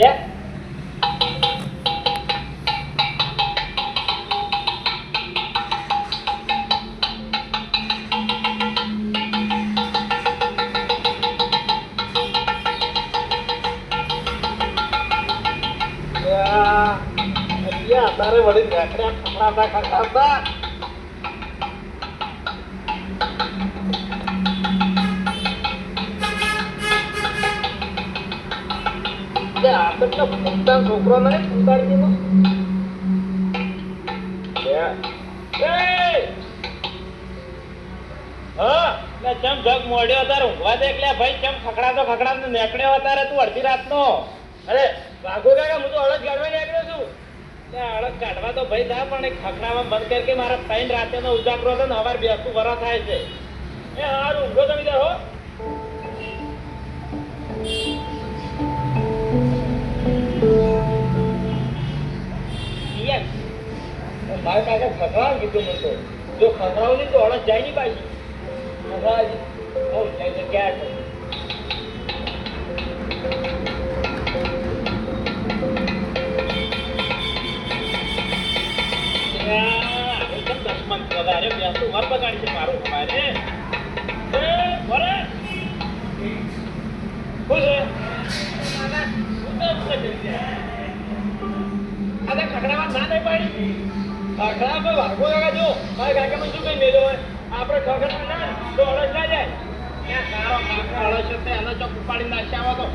ya Ya, tarik balik ya, kenapa kenapa kenapa? મોડ્યો તાર ઊંઘવા દે ભાઈ ચમ ખખડાતો ખખડાતો નીકળ્યો તારે તું અડધી રાતનો અરે વાઘો કાકા હું તો અડદ કાઢવા નીકળ્યો છું અડદ કાઢવા તો ભાઈ થાય પણ ખખડાવા બંધ કર કે મારા ત્રણ રાતેનો ઉજાગરો હતો ને હવાર બેસતું વરા થાય છે એ હાર ઊંઘો તમે હો મારા પાસે ખખડાવ કીધું મને તો જો નહીં તો અડદ જાય નહીં પાછી ખખડાવ હો જાય તો ક્યાં દસમન બગાડી છે મારું તો ખખડાવા ના નહીં પાડી પર વાઘો કાકા જો. મારા કાકા મને શું કઈ ના, તો અડસ ના જાય. ક્યાં સારો કાકા અડસ એનો ચોક ઉપાડી નાખ્યા આવો તો.